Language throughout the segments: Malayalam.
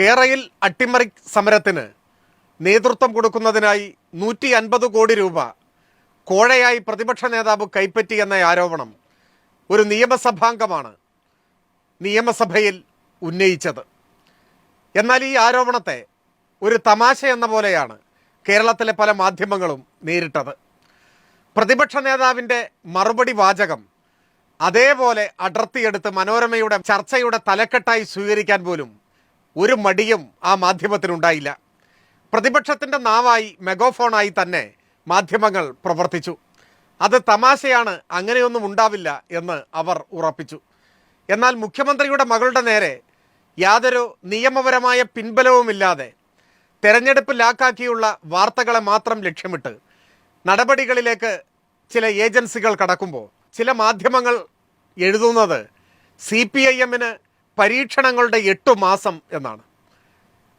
കേരയിൽ അട്ടിമറി സമരത്തിന് നേതൃത്വം കൊടുക്കുന്നതിനായി നൂറ്റി അൻപത് കോടി രൂപ കോഴയായി പ്രതിപക്ഷ നേതാവ് കൈപ്പറ്റി എന്ന ആരോപണം ഒരു നിയമസഭാംഗമാണ് നിയമസഭയിൽ ഉന്നയിച്ചത്. എന്നാൽ ഈ ആരോപണത്തെ ഒരു തമാശ എന്ന പോലെയാണ് കേരളത്തിലെ പല മാധ്യമങ്ങളും നേരിട്ടത്. പ്രതിപക്ഷ നേതാവിന്റെ മറുപടി വാചകം അതേപോലെ അടർത്തിയെടുത്ത് മനോരമയുടെ ചർച്ചയുടെ തലക്കെട്ടായി സ്വീകരിക്കാൻ പോലും ഒരു മടിയും ആ മാധ്യമത്തിനുണ്ടായില്ല. പ്രതിപക്ഷത്തിന്റെ നാവായി മെഗോഫോണായി തന്നെ മാധ്യമങ്ങൾ പ്രവർത്തിച്ചു. അത് തമാശയാണ് അങ്ങനെയൊന്നും ഉണ്ടാവില്ല എന്ന് അവർ ഉറപ്പിച്ചു. എന്നാൽ മുഖ്യമന്ത്രിയുടെ മകളുടെ നേരെ യാതൊരു നിയമപരമായ പിൻബലവുമില്ലാതെ തെരഞ്ഞെടുപ്പ് ലാക്കാക്കിയുള്ള വാർത്തകളെ മാത്രം ലക്ഷ്യമിട്ട് നടപടികളിലേക്ക് ചില ഏജൻസികൾ കടക്കുമ്പോൾ ചില മാധ്യമങ്ങൾ എഴുതുന്നത് സി പി ഐ എമ്മിന് പരീക്ഷണങ്ങളുടെ എട്ടു മാസം എന്നാണ്.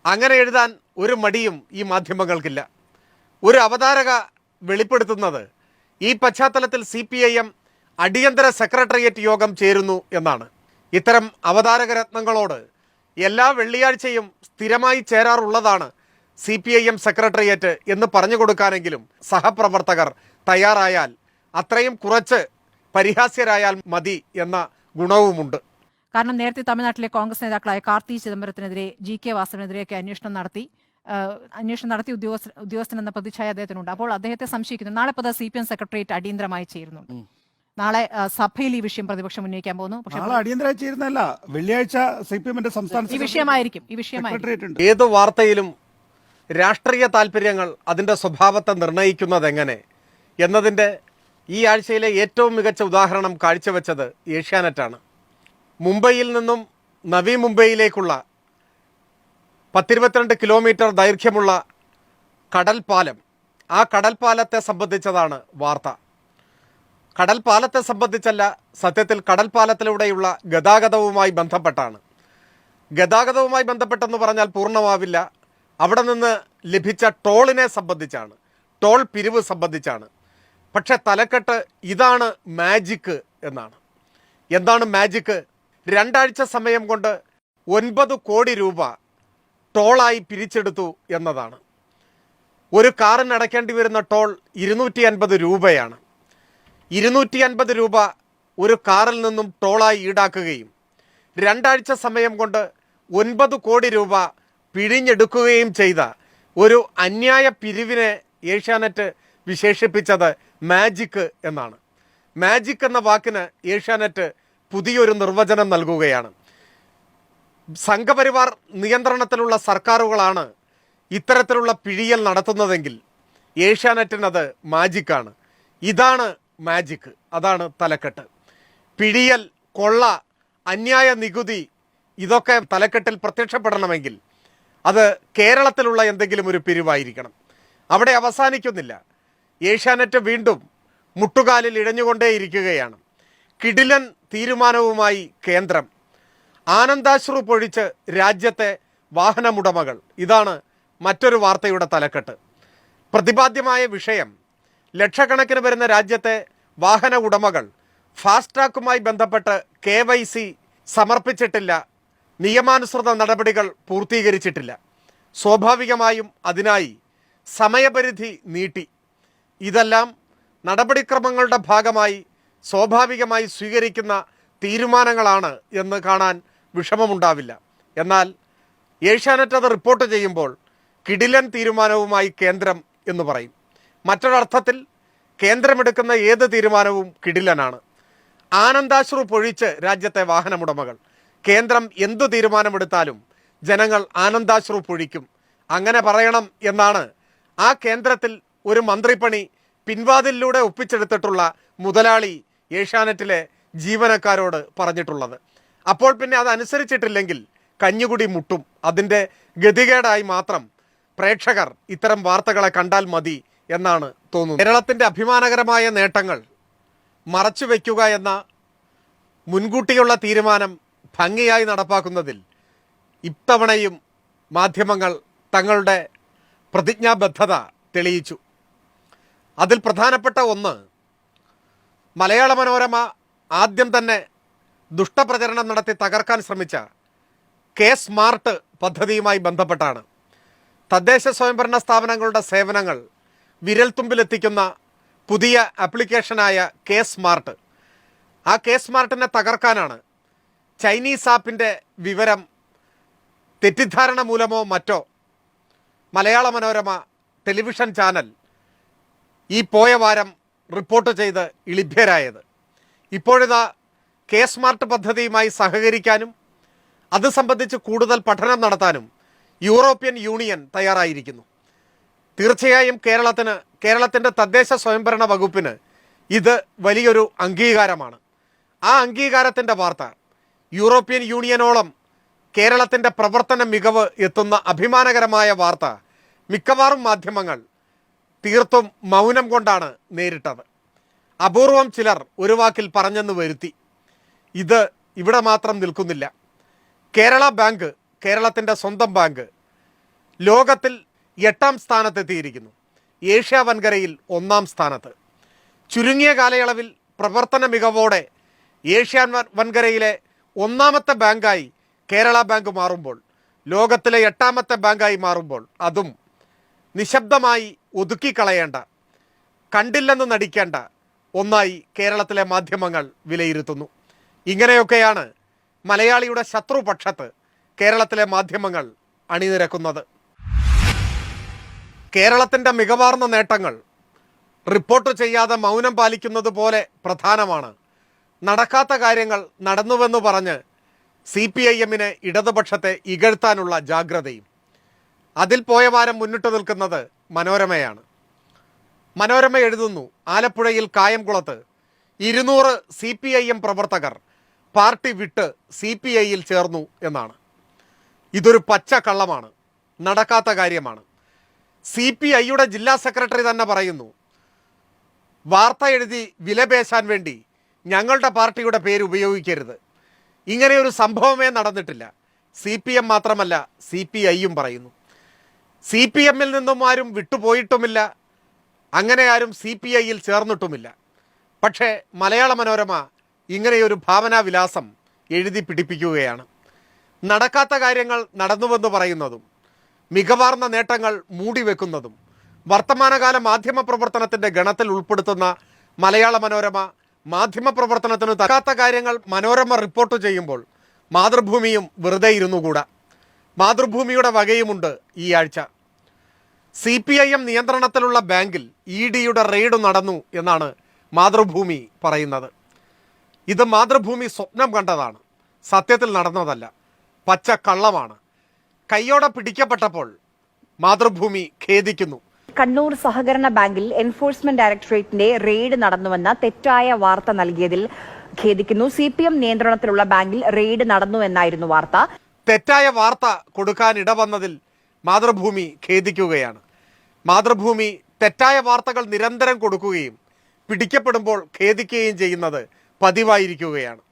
അങ്ങനെ എഴുതാൻ ഒരു മടിയും ഈ മാധ്യമങ്ങൾക്കില്ല. ഒരു അവതാരക വെളിപ്പെടുത്തുന്നത് ഈ പശ്ചാത്തലത്തിൽ സി പി ഐ എം അടിയന്തര സെക്രട്ടേറിയറ്റ് യോഗം ചേരുന്നു എന്നാണ്. ഇത്തരം അവതാരകരത്നങ്ങളോട് എല്ലാ വെള്ളിയാഴ്ചയും സ്ഥിരമായി ചേരാറുള്ളതാണ് C P I M secretariat എന്ന് പറഞ്ഞു കൊടുക്കാനെങ്കിലും സഹപ്രവർത്തകർ തയ്യാറായാൽ അത്രയും കുറച്ച് പരിഹാസ്യരായാൽ മതി എന്ന ഗുണവുമുണ്ട്. കാരണം നേരത്തെ തമിഴ്നാട്ടിലെ കോൺഗ്രസ് നേതാക്കളായ കാർത്തി ചിദംബരത്തിനെതിരെ ജി കെ വാസവിനെതിരെയൊക്കെ അന്വേഷണം നടത്തി. അന്വേഷണം നടത്തി ഉദ്യോഗസ്ഥ ഉദ്യോഗസ്ഥൻ എന്ന പ്രതിച്ഛായ അദ്ദേഹത്തിനുണ്ട്. അപ്പോൾ അദ്ദേഹത്തെ സംശയിക്കുന്നു. നാളെ പത സി പി എം സെക്രട്ടേറിയറ്റ് അടിയന്തരമായി ചേരുന്നുണ്ട്. നാളെ സഭയിൽ ഈ വിഷയം പ്രതിപക്ഷം ഉന്നയിക്കാൻ പോകുന്നു. പക്ഷേ അടിയന്തരമായി വെള്ളിയാഴ്ച സി പി എമ്മിന്റെ സംസ്ഥാന ഈ വിഷയമായിരിക്കും. ഈ വിഷയമായിരിക്കും. ഏത് വാർത്തയിലും രാഷ്ട്രീയ താല്പര്യങ്ങൾ അതിന്റെ സ്വഭാവത്തെ നിർണയിക്കുന്നത് എങ്ങനെ? എന്നതിന്റെ ഈ ആഴ്ചയിലെ ഏറ്റവും മികച്ച ഉദാഹരണം കാഴ്ചവെച്ചത് ഏഷ്യാനെറ്റാണ്. മുംബൈയിൽ നിന്നും നവി മുംബൈയിലേക്കുള്ള പത്തിരുപത്തിരണ്ട് കിലോമീറ്റർ ദൈർഘ്യമുള്ള കടൽപാലം ആ കടൽപാലത്തെ സംബന്ധിച്ചതാണ് വാർത്ത. കടൽപാലത്തെ സംബന്ധിച്ചല്ല സത്യത്തിൽ കടൽപാലത്തിലൂടെയുള്ള ഗതാഗതവുമായി ബന്ധപ്പെട്ടാണ്. ഗതാഗതവുമായി ബന്ധപ്പെട്ടെന്ന് പറഞ്ഞാൽ പൂർണമാവില്ല. അവിടെ നിന്ന് ലഭിച്ച ടോളിനെ സംബന്ധിച്ചാണ് ടോൾ പിരിവ് സംബന്ധിച്ചാണ്. പക്ഷെ തലക്കെട്ട് ഇതാണ് മാജിക്ക് എന്നാണ്. എന്താണ് മാജിക്ക് രണ്ടാഴ്ച സമയം കൊണ്ട് ഒൻപത് കോടി രൂപ ടോളായി പിരിച്ചെടുത്തു എന്നതാണ്. ഒരു കാറിന് അടയ്ക്കേണ്ടി വരുന്ന ടോൾ ഇരുന്നൂറ്റി അൻപത് രൂപയാണ്. ഇരുന്നൂറ്റി അൻപത് രൂപ ഒരു കാറിൽ നിന്നും ടോളായി ഈടാക്കുകയും രണ്ടാഴ്ച സമയം കൊണ്ട് ഒൻപത് കോടി രൂപ പിഴിഞ്ഞെടുക്കുകയും ചെയ്ത ഒരു അന്യായ പിരിവിനെ ഏഷ്യാനെറ്റ് വിശേഷിപ്പിച്ചത് മാജിക്ക് എന്നാണ്. മാജിക് എന്ന വാക്കിന് ഏഷ്യാനെറ്റ് പുതിയൊരു നിർവചനം നൽകുകയാണ്. സംഘപരിവാർ നിയന്ത്രണത്തിലുള്ള സർക്കാരുകളാണ് ഇത്തരത്തിലുള്ള പിഴിയൽ നടത്തുന്നതെങ്കിൽ ഏഷ്യാനെറ്റിനത് മാജിക്കാണ്. ഇതാണ് മാജിക്ക് അതാണ് തലക്കെട്ട്. പിഴിയൽ കൊള്ള അന്യായ നികുതി ഇതൊക്കെ തലക്കെട്ടിൽ പ്രത്യക്ഷപ്പെടണമെങ്കിൽ അത് കേരളത്തിലുള്ള എന്തെങ്കിലും ഒരു പിരിവായിരിക്കണം. അവിടെ അവസാനിക്കുന്നില്ല. ഏഷ്യാനെറ്റ് വീണ്ടും മുട്ടുകാലിൽ ഇഴഞ്ഞുകൊണ്ടേയിരിക്കുകയാണ്. കിടിലൻ തീരുമാനവുമായി കേന്ദ്രം. ആനന്ദാശ്രു പൊഴിച്ച് രാജ്യത്തെ വാഹനമുടമകൾ. ഇതാണ് മറ്റൊരു വാർത്തയുടെ തലക്കെട്ട്. പ്രതിപാദ്യമായ വിഷയം ലക്ഷക്കണക്കിന് വരുന്ന രാജ്യത്തെ വാഹന ഉടമകൾ ഫാസ്ട്രാക്കുമായി ബന്ധപ്പെട്ട് കെ വൈ സി സമർപ്പിച്ചിട്ടില്ല. നിയമാനുസൃത നടപടികൾ പൂർത്തീകരിച്ചിട്ടില്ല. സ്വാഭാവികമായും അതിനായി സമയപരിധി നീട്ടി. ഇതെല്ലാം നടപടിക്രമങ്ങളുടെ ഭാഗമായി സ്വാഭാവികമായി സ്വീകരിക്കുന്ന തീരുമാനങ്ങളാണ് എന്ന് കാണാൻ വിഷമമുണ്ടാവില്ല. എന്നാൽ ഏഷ്യാനെറ്റ് അത് റിപ്പോർട്ട് ചെയ്യുമ്പോൾ കിടിലൻ തീരുമാനവുമായി കേന്ദ്രം എന്ന് പറയും. മറ്റൊരർത്ഥത്തിൽ കേന്ദ്രമെടുക്കുന്ന ഏത് തീരുമാനവും കിടിലനാണ്. ആനന്ദാശ്രു പൊഴിച്ച് രാജ്യത്തെ വാഹനമുടമകൾ. കേന്ദ്രം എന്തു തീരുമാനമെടുത്താലും ജനങ്ങൾ ആനന്ദാശ്രു പൊഴിക്കും. അങ്ങനെ പറയണം എന്നാണ് ആ കേന്ദ്രത്തിൽ ഒരു മന്ത്രിപ്പണി പിൻവാതിലൂടെ ഒപ്പിച്ചെടുത്തിട്ടുള്ള മുതലാളി ഏഷ്യാനെറ്റിലെ ജീവനക്കാരോട് പറഞ്ഞിട്ടുള്ളത്. അപ്പോൾ പിന്നെ അതനുസരിച്ചിട്ടില്ലെങ്കിൽ കഞ്ഞുകുടി മുട്ടും. അതിന്റെ ഗതികേടായി മാത്രം പ്രേക്ഷകർ ഇത്തരം വാർത്തകളെ കണ്ടാൽ മതി എന്നാണ് തോന്നുന്നത്. കേരളത്തിന്റെ അഭിമാനകരമായ നേട്ടങ്ങൾ മറച്ചു വയ്ക്കുക എന്ന മുൻകൂട്ടിയുള്ള തീരുമാനം ഭംഗിയായി നടപ്പാക്കുന്നതിൽ ഇത്തവണയും മാധ്യമങ്ങൾ തങ്ങളുടെ പ്രതിജ്ഞാബദ്ധത തെളിയിച്ചു. അതിൽ പ്രധാനപ്പെട്ട ഒന്ന് മലയാള മനോരമ ആദ്യം തന്നെ ദുഷ്ടപ്രചരണം നടത്തി തകർക്കാൻ ശ്രമിച്ച കെ സ്മാർട്ട് പദ്ധതിയുമായി ബന്ധപ്പെട്ടാണ്. തദ്ദേശ സ്വയംഭരണ സ്ഥാപനങ്ങളുടെ സേവനങ്ങൾ വിരൽത്തുമ്പിലെത്തിക്കുന്ന പുതിയ ആപ്ലിക്കേഷനായ കെ സ്മാർട്ട്. ആ കെ സ്മാർട്ടിനെ തകർക്കാനാണ് ചൈനീസ് ആപ്പിന്റെ വിവരം തെറ്റിദ്ധാരണ മൂലമോ മറ്റോ മലയാള മനോരമ ടെലിവിഷൻ ചാനൽ ഈ പോയ വാരം റിപ്പോർട്ട് ചെയ്ത് ഇളിഭ്യരായത് ഇപ്പോഴിതാ കെ സ്മാർട്ട് പദ്ധതിയുമായി സഹകരിക്കാനും അത് സംബന്ധിച്ച് കൂടുതൽ പഠനം നടത്താനും യൂറോപ്യൻ യൂണിയൻ തയ്യാറായിരിക്കുന്നു. തീർച്ചയായും കേരളത്തിന് കേരളത്തിന്റെ തദ്ദേശ സ്വയംഭരണ വകുപ്പിന് ഇത് വലിയൊരു അംഗീകാരമാണ്. ആ അംഗീകാരത്തിന്റെ വാർത്ത യൂറോപ്യൻ യൂണിയനോളം കേരളത്തിന്റെ പ്രവർത്തന മികവ് എത്തുന്ന അഭിമാനകരമായ വാർത്ത മിക്കവാറും മാധ്യമങ്ങൾ തീർത്തും മൗനം കൊണ്ടാണ് നേരിട്ടത്. അപൂർവം ചിലർ ഒരു വാക്കിൽ പറഞ്ഞെന്ന് വരുത്തി. ഇത് ഇവിടെ മാത്രം നിൽക്കുന്നില്ല. കേരള ബാങ്ക് കേരളത്തിന്റെ സ്വന്തം ബാങ്ക് ലോകത്തിൽ എട്ടാം സ്ഥാനത്തെത്തിയിരിക്കുന്നു. ഏഷ്യ വൻകരയിൽ ഒന്നാം സ്ഥാനത്ത്. ചുരുങ്ങിയ കാലയളവിൽ പ്രവർത്തന മികവോടെ ഏഷ്യൻ വൻകരയിലെ ഒന്നാമത്തെ ബാങ്കായി കേരള ബാങ്ക് മാറുമ്പോൾ ലോകത്തിലെ എട്ടാമത്തെ ബാങ്കായി മാറുമ്പോൾ അതും നിശബ്ദമായി ഒതുക്കിക്കളയേണ്ട കണ്ടില്ലെന്ന് നടിക്കേണ്ട ഒന്നായി കേരളത്തിലെ മാധ്യമങ്ങൾ വിലയിരുത്തുന്നു. ഇങ്ങനെയൊക്കെയാണ് മലയാളിയുടെ ശത്രുപക്ഷത്ത് കേരളത്തിലെ മാധ്യമങ്ങൾ അണിനിരക്കുന്നത്. കേരളത്തിന്റെ മികവാർന്ന നേട്ടങ്ങൾ റിപ്പോർട്ട് ചെയ്യാതെ മൗനം പാലിക്കുന്നത് പോലെ പ്രധാനമാണ്. നടക്കാത്ത കാര്യങ്ങൾ നടന്നുവെന്ന് പറഞ്ഞ് സി പി ഐ എമ്മിനെ ഇടതുപക്ഷത്തെ ഇകഴ്ത്താനുള്ള ജാഗ്രതയും. അതിൽ പോയവാരം മുന്നിട്ട് നിൽക്കുന്നത് മനോരമയാണ്. മനോരമ എഴുതുന്നു. ആലപ്പുഴയിൽ കായംകുളത്ത്. ഇരുന്നൂറ് സി പി ഐ എം പ്രവർത്തകർ പാർട്ടി വിട്ട് സി പി ഐയിൽ ചേർന്നു എന്നാണ്. ഇതൊരു പച്ച കള്ളമാണ്. നടക്കാത്ത കാര്യമാണ്. സി പി ഐയുടെ ജില്ലാ സെക്രട്ടറി തന്നെ പറയുന്നു വാർത്ത എഴുതി വിലപേശാൻ വേണ്ടി ഞങ്ങളുടെ പാർട്ടിയുടെ പേര് ഉപയോഗിക്കരുത്. ഇങ്ങനെയൊരു സംഭവമേ നടന്നിട്ടില്ല. സി പി എം മാത്രമല്ല സി പി ഐയും പറയുന്നു. സി പി എമ്മിൽ നിന്നും ആരും വിട്ടുപോയിട്ടുമില്ല. അങ്ങനെ ആരും സി പി ഐയിൽ ചേർന്നിട്ടുമില്ല. പക്ഷേ മലയാള മനോരമ ഇങ്ങനെയൊരു ഭാവനാവിലാസം എഴുതി പിടിപ്പിക്കുകയാണ്. നടക്കാത്ത കാര്യങ്ങൾ നടന്നുവെന്ന് പറയുന്നതും മികവാർന്ന നേട്ടങ്ങൾ മൂടിവെക്കുന്നതും വർത്തമാനകാല മാധ്യമ പ്രവർത്തനത്തിന്റെ ഗണത്തിൽ ഉൾപ്പെടുത്തുന്ന മലയാള മനോരമ മാധ്യമ പ്രവർത്തനത്തിന് തക്കാത്ത കാര്യങ്ങൾ മനോരമ റിപ്പോർട്ട് ചെയ്യുമ്പോൾ മാതൃഭൂമിയും വെറുതെ ഇരുന്നുകൂടാ. മാതൃഭൂമിയുടെ വകയുമുണ്ട് ഈ ആഴ്ച. സി പി ഐ എം നിയന്ത്രണത്തിലുള്ള ബാങ്കിൽ ഇ ഡിയുടെ റെയ്ഡ് നടന്നു എന്നാണ് മാതൃഭൂമി പറയുന്നത്. ഇത് മാതൃഭൂമി സ്വപ്നം കണ്ടതാണ്. സത്യത്തിൽ നടന്നതല്ല. പച്ച കള്ളമാണ്. കയ്യോടെ പിടിക്കപ്പെട്ടപ്പോൾ മാതൃഭൂമി ഖേദിക്കുന്നു. കണ്ണൂർ സഹകരണ ബാങ്കിൽ എൻഫോഴ്സ്മെന്റ് ഡയറക്ടറേറ്റിന്റെ റെയ്ഡ് നടന്നുവെന്ന തെറ്റായ വാർത്ത നൽകിയതിൽ ഖേദിക്കുന്നു. സി പി എം നിയന്ത്രണത്തിലുള്ള ബാങ്കിൽ റെയ്ഡ് നടന്നു എന്നായിരുന്നു വാർത്ത. തെറ്റായ വാർത്ത കൊടുക്കാൻ ഇടവന്നതിൽ മാതൃഭൂമി ഖേദിക്കുകയാണ്. മാതൃഭൂമി തെറ്റായ വാർത്തകൾ നിരന്തരം കൊടുക്കുകയും പിടിക്കപ്പെടുമ്പോൾ ഖേദിക്കുകയും ചെയ്യുന്നത് പതിവായിരിക്കുകയാണ്.